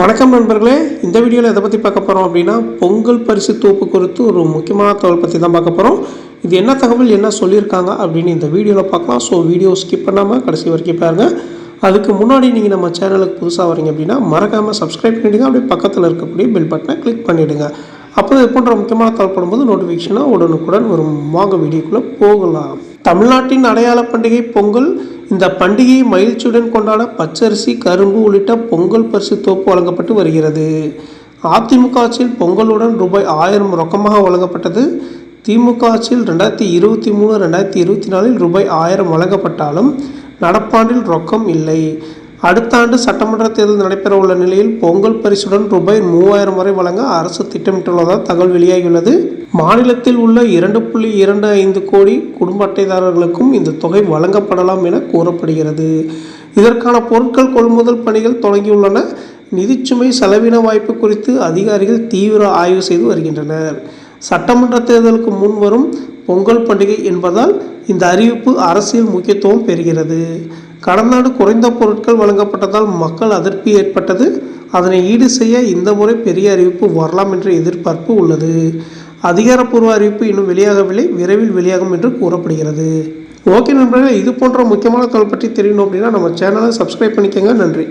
வணக்கம் நண்பர்களே. இந்த வீடியோவில் எதை பற்றி பார்க்க போகிறோம் அப்படின்னா பொங்கல் பரிசு தொகுப்பு குறித்து ஒரு முக்கியமான தகவல் பற்றி தான் பார்க்க போகிறோம் இது என்ன தகவல் என்ன சொல்லியிருக்காங்க அப்படின்னு இந்த வீடியோவில் பார்க்கலாம். ஸோ வீடியோ ஸ்கிப் பண்ணாமல் கடைசி வரைக்கும் பாருங்கள் அதுக்கு முன்னாடி நீங்கள் நம்ம சேனலுக்கு புதுசாக வரீங்க அப்படின்னா மறக்காமல் சப்ஸ்கிரைப் பண்ணிவிடுங்க அப்படியே பக்கத்தில் இருக்கக்கூடிய பெல் பட்டனை கிளிக் பண்ணிவிடுங்க அப்போ இது போன்ற முக்கியமான தகவல் போடும்போது நோட்டிஃபிகேஷனாக உடனுக்குடன் வரும். வாங்க வீடியோக்குள்ளே போகலாம். தமிழ்நாட்டின் அடையாள பண்டிகை பொங்கல் இந்த பண்டிகையை மகிழ்ச்சியுடன் கொண்டாட பச்சரிசி கரும்பு உள்ளிட்ட பொங்கல் பரிசு தோப்பு வழங்கப்பட்டு வருகிறது. அதிமுக ஆட்சியில் பொங்கலுடன் ரூபாய் ஆயிரம் ரொக்கமாக வழங்கப்பட்டது. திமுக ஆட்சியில் ரெண்டாயிரத்தி இருபத்தி மூணு ரெண்டாயிரத்தி இருபத்தி நாலில் ரூபாய் ஆயிரம் வழங்கப்பட்டாலும் நடப்பாண்டில் ரொக்கம் இல்லை. அடுத்த ஆண்டு சட்டமன்ற தேர்தல் நடைபெற உள்ள நிலையில் பொங்கல் பரிசுடன் ரூபாய் மூவாயிரம் வரை வழங்க அரசு திட்டமிட்டுள்ளதாக தகவல் வெளியாகியுள்ளது. மாநிலத்தில் உள்ள இரண்டு புள்ளி இரண்டு ஐந்து கோடி குடும்ப அட்டைதாரர்களுக்கும் இந்த தொகை வழங்கப்படலாம் என கூறப்படுகிறது. இதற்கான பொருட்கள் கொள்முதல் பணிகள் தொடங்கியுள்ளன. நிதிச்சுமை செலவின வாய்ப்பு குறித்து அதிகாரிகள் தீவிர ஆய்வு செய்து வருகின்றனர். சட்டமன்ற தேர்தலுக்கு முன் வரும் பொங்கல் பண்டிகை என்பதால் இந்த அறிவிப்பு அரசியல் முக்கியத்துவம் பெறுகிறது. கடந்த ஆண்டு குறைந்த பொருட்கள் வழங்கப்பட்டதால் மக்கள் அதிருப்தி ஏற்பட்டது. அதனை ஈடு செய்ய இந்த முறை பெரிய அறிவிப்பு வரலாம் என்ற எதிர்பார்ப்பு உள்ளது. அதிகாரப்பூர்வ அறிவிப்பு இன்னும் வெளியாகவில்லை. விரைவில் வெளியாகும் என்று கூறப்படுகிறது. ஓகே நண்பர்களே இது போன்ற முக்கியமான தொழில் பற்றி தெரியணும் அப்படின்னா நம்ம சேனலை சப்ஸ்கிரைப் பண்ணிக்கோங்க. நன்றி.